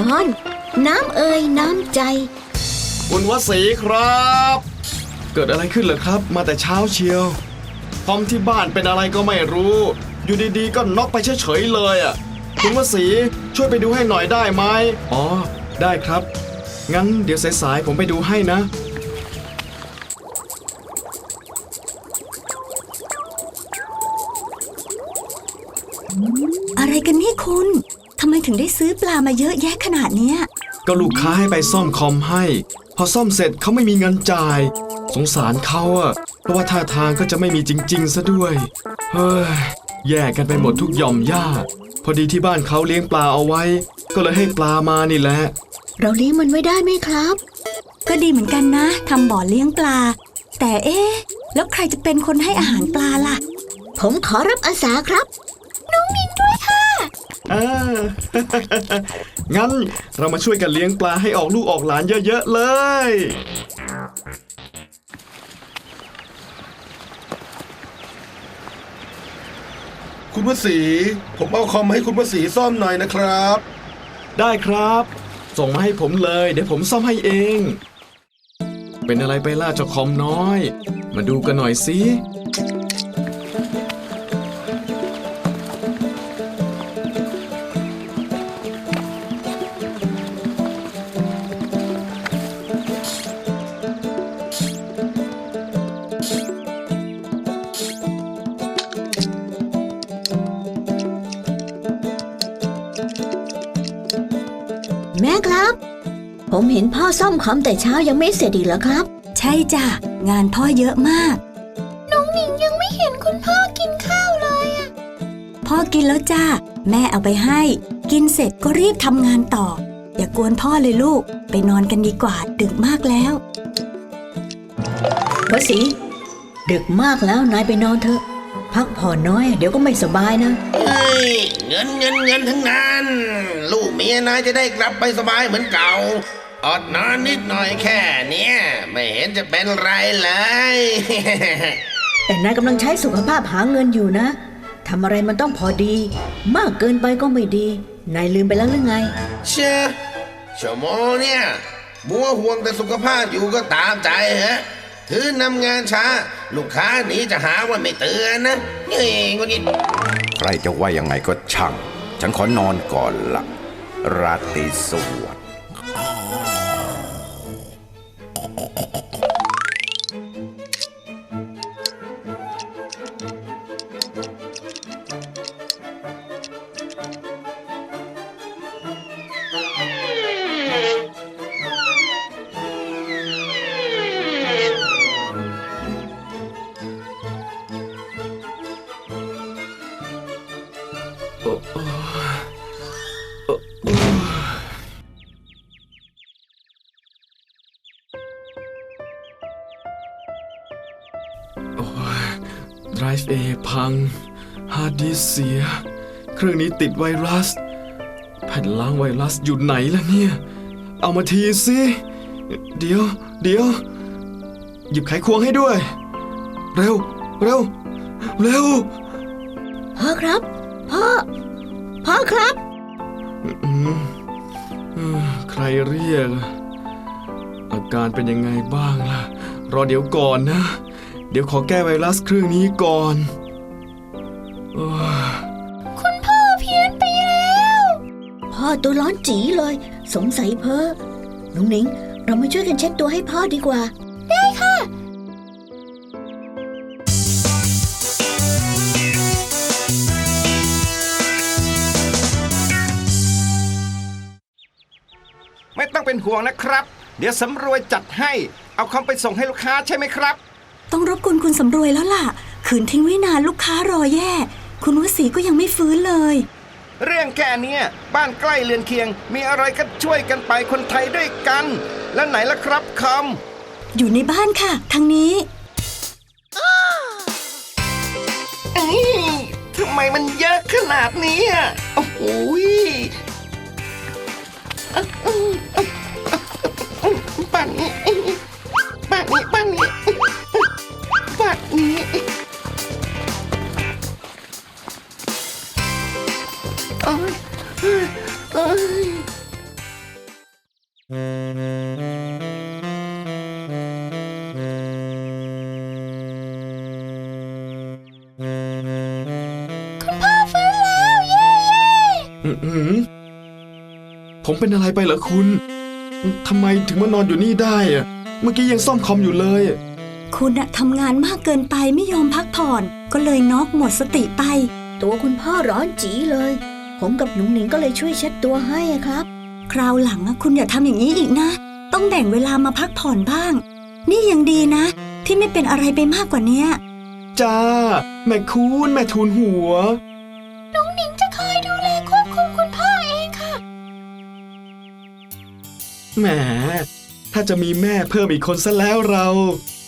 ตอน น้ำเอ่ยน้ำใจ คุณวสีครับ เกิดอะไรขึ้นเหรอครับ มาแต่เช้าเชียวทอมที่บ้านเป็นอะไรก็ไม่รู้ อยู่ดีๆ ก็น็อกไปเฉยๆเลยอะคุณวสีช่วยไปดูให้หน่อยได้ไหมอ๋อ ได้ครับ งั้นเดี๋ยวสายๆผมไปดูให้นะ ถึงได้ซื้อปลามาเยอะแยะขนาดเนี้ย ก็ลูกค้าให้ไปซ่อมคอมให้ พอซ่อมเสร็จเขาไม่มีเงินจ่าย สงสารเขาอะเพราะว่าท่าทางก็จะไม่มีจริง ๆ ซะด้วย เฮ้ย แย่กันไปหมดทุกหย่อมย่า พอดีที่บ้านเขาเลี้ยงปลาเอาไว้ ก็เลยให้ปลามานี่แหละ เราเลี้ยงมันไว้ได้ไหมครับ ก็ดีเหมือนกันนะทำบ่อเลี้ยงปลา แต่เอ๊ะแล้วใครจะเป็นคนให้อาหารปลาล่ะ ผมขอรับอาสาครับ เออ งั้นเรามาช่วยกันเลี้ยงปลาให้ออกลูกออกหลานเยอะๆเลย คุณวสีผมเอาคอมให้คุณวสีซ่อมหน่อยนะครับ ได้ครับ ส่งมาให้ผมเลย เดี๋ยวผมซ่อมให้เอง เป็นอะไรไปล่าเจ้าคอมน้อย มาดูกันหน่อยสิ ผมเห็นพ่อซ่อมคอมแต่เช้ายังไม่เสร็จอีกเหรอครับ ใช่จ้ะ งานพ่อเยอะมาก น้องหมิงยังไม่เห็นคุณพ่อกินข้าวเลยอะพ่อกินแล้วจ้าแม่เอาไปให้ กินเสร็จก็รีบทำงานต่อ อย่ากวนพ่อเลยลูก ไปนอนกันดีกว่าดึกมากแล้ววสีดึกมากแล้วนายไปนอนเถอะ พักผ่อนน้อย เดี๋ยวก็ไม่สบายนะเฮ้ยเงินเงินเงินทั้งนั้น ลูกเมียนายจะได้กลับไปสบายเหมือนเก่า อดนอนนิดหน่อยแค่เนี้ยไม่เห็นจะเป็นไรเลย แต่นายกำลังใช้สุขภาพหาเงินอยู่นะทำอะไรมันต้องพอดี มากเกินไปก็ไม่ดี นายลืมไปแล้วหรือไง เชื่อชั่วโมงเนี่ยมัวห่วงแต่สุขภาพอยู่ก็ตามใจฮะถือนำงานช้า ลูกค้าหนีจะหาว่าไม่เตือนนะนี่งุนงิดใครจะว่ายังไงก็ช่าง ฉันขอนอนก่อนละราตรีสวัสดิ์ うん。Drive A พัง ฮาร์ดดิสก์เสีย เครื่องนี้ติดไวรัส แผ่นล้างไวรัสอยู่ไหนล่ะเนี่ย เอามาทีสิ เดี๋ยว เดี๋ยว หยิบไขควงให้ด้วย เร็ว เร็ว เร็ว พ่อครับ พ่อ พ่อครับอืมเอ่อใครเรียกอะอาการเป็นยังไงบ้างล่ะ รอเดี๋ยวก่อนนะ เดี๋ยวขอแก้ไวรัสเครื่องนี้ก่อนโอ้ยพ่อตัวร้อนจีเลย สงสัยเพ้อนุ้งหนิง เรามาช่วยกันเช็ดตัวให้พ่อดีกว่าไม่ต้องเป็นห่วงนะครับ เดี๋ยวสำรวยจัดให้ เอาคอมไปส่งให้ลูกค้าใช่ไหมครับ ต้องรบกวนคุณสำรวยแล้วล่ะ ขืนทิ้งไว้นานลูกค้ารอแย่ คุณวสีก็ยังไม่ฟื้นเลย เรื่องแค่เนี้ยบ้านใกล้เรือนเคียง มีอะไรก็ช่วยกันไปคนไทยด้วยกัน แล้วไหนล่ะครับคอมอยู่ในบ้านค่ะ ทางนี้เอ้ยทำไมมันเยอะขนาดนี้อะโอ้โห นี้ โอ้ยโอ้ยอื้อหือผมเป็นอะไรไปเหรอคุณ ทำไมถึงมานอนอยู่นี่ได้อะเมื่อกี้ยังซ่อมคอมอยู่เลย คุณอะทำงานมากเกินไปไม่ยอมพักผ่อน ก็เลยน็อกหมดสติไป ตัวคุณพ่อร้อนจีเลย ผมกับหนุ่งหนิงก็เลยช่วยเช็ดตัวให้อะครับ คราวหลังอะคุณอย่าทำอย่างนี้อีกนะ ต้องแบ่งเวลามาพักผ่อนบ้าง นี่ยังดีนะ ที่ไม่เป็นอะไรไปมากกว่าเนี้ยจ้า แม่คุณแม่ทูลหัวน้องหนิงจะคอยดูแลควบคุมคุณพ่อเองค่ะ แหม ถ้าจะมีแม่เพิ่มอีกคนซะแล้วเราหืม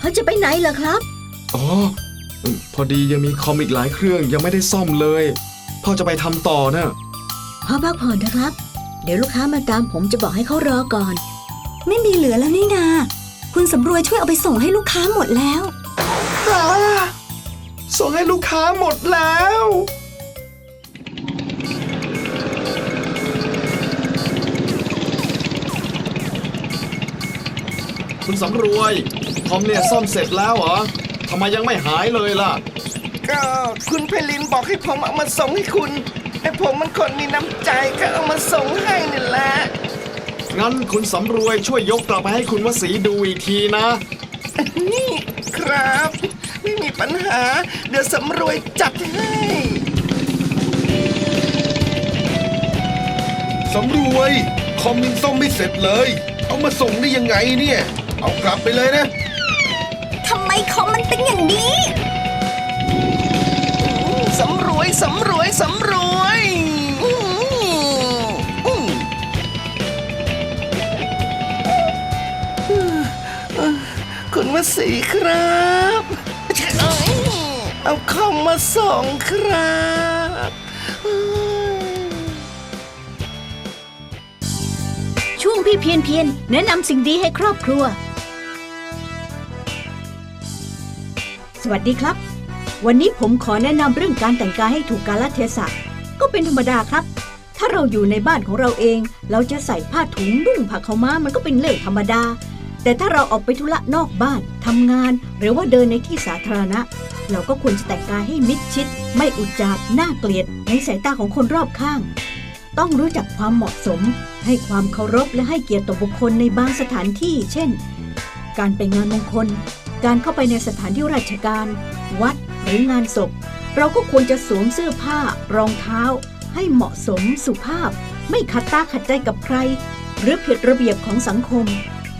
เขาจะไปไหนล่ะครับ อ๋ออืมพอดียังมีคอมอีกหลายเครื่องยังไม่ได้ซ่อมเลย พ่อจะไปทำต่อนะพ่อพักผ่อนนะครับ เดี๋ยวลูกค้ามาตามผมจะบอกให้เขารอก่อน ไม่มีเหลือแล้วนี่นา คุณสำรวยช่วยเอาไปส่งให้ลูกค้าหมดแล้ว ส่งให้ลูกค้าหมดแล้ว คุณสำรวยคอมเนี่ยซ่อมเสร็จแล้วเหรอทำไมยังไม่หายเลยล่ะ ก็คุณเพลินบอกให้ผมเอามาส่งให้คุณไอ้ผมมันคนมีน้ำใจก็เอามาส่งให้นี่แหละ งั้นคุณสำรวยช่วยยกกลับไปให้คุณวสีดูอีกทีนะ นี่ครับ ไม่มีปัญหา เดี๋ยวสำรวยจัดให้สำรวย คอมยังซ่อมไม่เสร็จเลย เอามาส่งได้ยังไงเนี่ย เอากลับไปเลยนะ ทำไมคอมมันเป็นอย่างนี้สำรวยสำรวยสำรวยอืมอืมคุณวสีครับ เอ้ยเอาคอมมาส่งครับอืมช่วงพี่เพียนเพียนแนะนำสิ่งดีให้ครอบครัว วัสดีครับ วันนี้ผมขอแนะนำเรื่องการแต่งกายให้ถูกกาลเทศะ ก็เป็นธรรมดาครับ ถ้าเราอยู่ในบ้านของเราเอง เราจะใส่ผ้าถุงนุ่งผ้าขาวม้ามันก็เป็นเรื่องธรรมดา แต่ถ้าเราออกไปธุระนอกบ้านทำงาน หรือว่าเดินในที่สาธารณะ เราก็ควรจะแต่งกายให้มิดชิด ไม่อุจจาดน่าเกลียด ในสายตาของคนรอบข้าง ต้องรู้จักความเหมาะสม ให้ความเคารพและให้เกียรติต่อบุคคลในบางสถานที่ เช่น การไปงานมงคล การเข้าไปในสถานที่ราชการ วัดหรืองานศพ เราก็ควรจะสวมเสื้อผ้ารองเท้า ให้เหมาะสมสุภาพ ไม่ขัดตาขัดใจกับใคร หรือผิดระเบียบของสังคม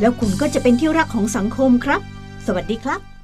แล้วคุณก็จะเป็นที่รักของสังคมครับ สวัสดีครับ